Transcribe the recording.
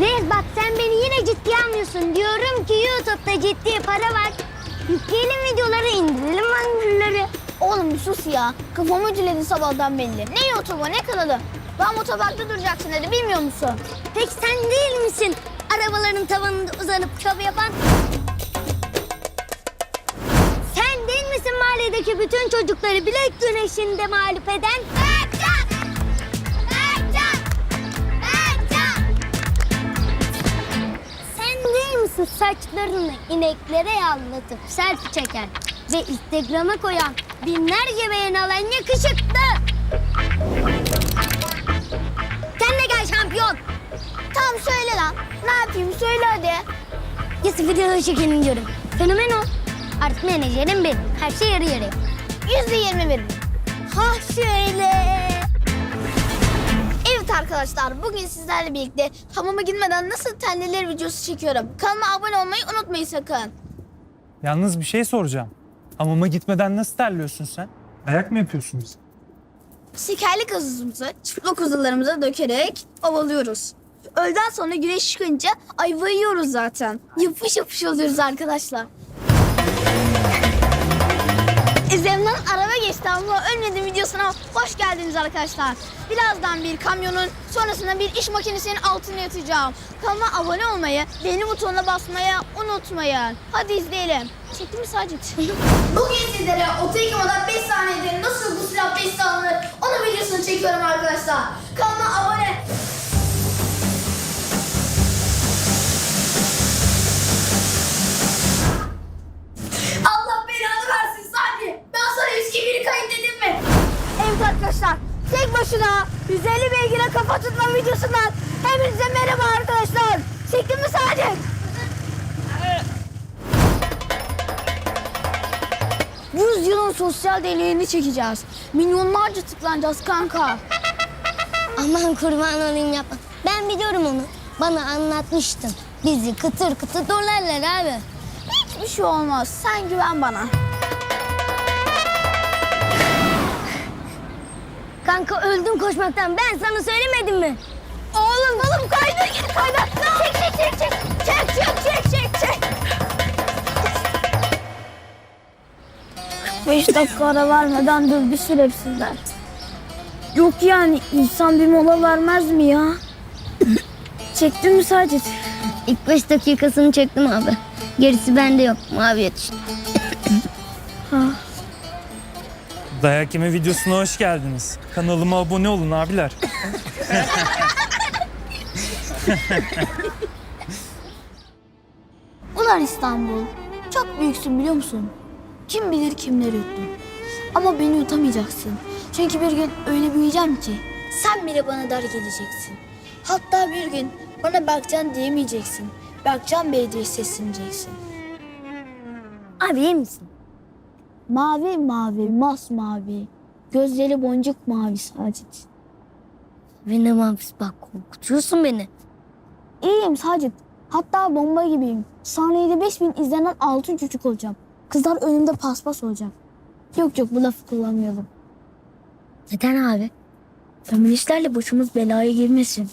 Reis bak sen beni yine ciddiye almıyorsun. Diyorum ki YouTube'da ciddi para var. Yükleyelim videoları indirelim angırları. Oğlum bir sus ya. Kafamı ütüledi sabahtan belli. Ne YouTube'u ne kanalı. Ben otoparkta duracaksın dedi bilmiyor musun? Peki sen değil misin? Arabaların tavanında uzanıp şov yapan. Sen değil misin mahalledeki bütün çocukları bilek güneşinde mağlup eden? Berkcan! Misin saçlarını ineklere yağlatıp selfie çeken ve Instagram'a koyan binlerce beğen alan yakışıklı? Kendine gel şampiyon. Tamam söyle lan. Ne yapayım söyle hadi. Yes videoda çekelim diyorum. Fenomen o. Artık menajerim benim. Her şey yarı yarıya. Yüzde yirmi verin. Ha şöyle. Arkadaşlar bugün sizlerle birlikte hamama gitmeden nasıl terliler videosu çekiyorum. Kanalıma abone olmayı unutmayın sakın. Yalnız bir şey soracağım. Hamama gitmeden nasıl terliyorsun sen? Ayak mı yapıyorsun bize? Şekerli gazımızı çıplak kuzularımıza dökerek ovalıyoruz. Öğleden sonra güneş çıkınca ayva yiyoruz zaten. Yapış yapış oluyoruz arkadaşlar. İzlemden araba geçti ama ölmedim videosuna hoş geldiniz arkadaşlar. Birazdan bir kamyonun sonrasında bir iş makinesinin altına yatacağım. Kanalıma abone olmayı, beğeni butonuna basmayı unutmayın. Hadi izleyelim. Çekti mi Sacit? Bugün sizlere oto yıkamadan 5 saniyede nasıl bu silah 5 alınır onun videosunu çekiyorum arkadaşlar. Kanalıma abone arkadaşlar. Tek başına 150 beygire kafa tutma videosundan hepinize merhaba arkadaşlar. Çektin mi Sadi? Yüz yılın sosyal deneyini çekeceğiz. Milyonlarca tıklanacağız kanka. Aman kurban olayım yapma. Ben biliyorum onu. Bana anlatmıştın. Bizi kıtır kıtır dolarlar abi. Hiçbir şey olmaz. Sen güven bana. Kanka öldüm koşmaktan. Ben sana söylemedim mi? Oğlum oğlum kaydır git kaydır. Çek çek çek çek. Çek çek çek çek çek. Beş dakika ara vermeden dövdü şerefsizler. Yok yani insan bir mola vermez mi ya? Çektin mi Sacit? İlk beş dakikasını çektim abi. Gerisi bende yok. Maviye düştü. Dayak yeme videosuna hoş geldiniz. Kanalıma abone olun abiler. Ulan İstanbul. Çok büyüksün biliyor musun? Kim bilir kimleri yuttun. Ama beni yutamayacaksın. Çünkü bir gün öyle büyüyeceğim ki sen bile bana dar geleceksin. Hatta bir gün bana Berkcan diyemeyeceksin. Berkcan Bey diye sesleneceksin. Abi iyi misin? Mavi mavi, masmavi. Gözleri boncuk mavi Sacit. Beni hapis bak korkutuyorsun beni. İyiyim Sacit. Hatta bomba gibiyim. Saniyede 5000 izlenen altın çocuk olacağım. Kızlar önümde paspas olacak. Yok yok bu lafı kullanmıyorum. Neden abi? Feministlerle başımız belaya girmesin.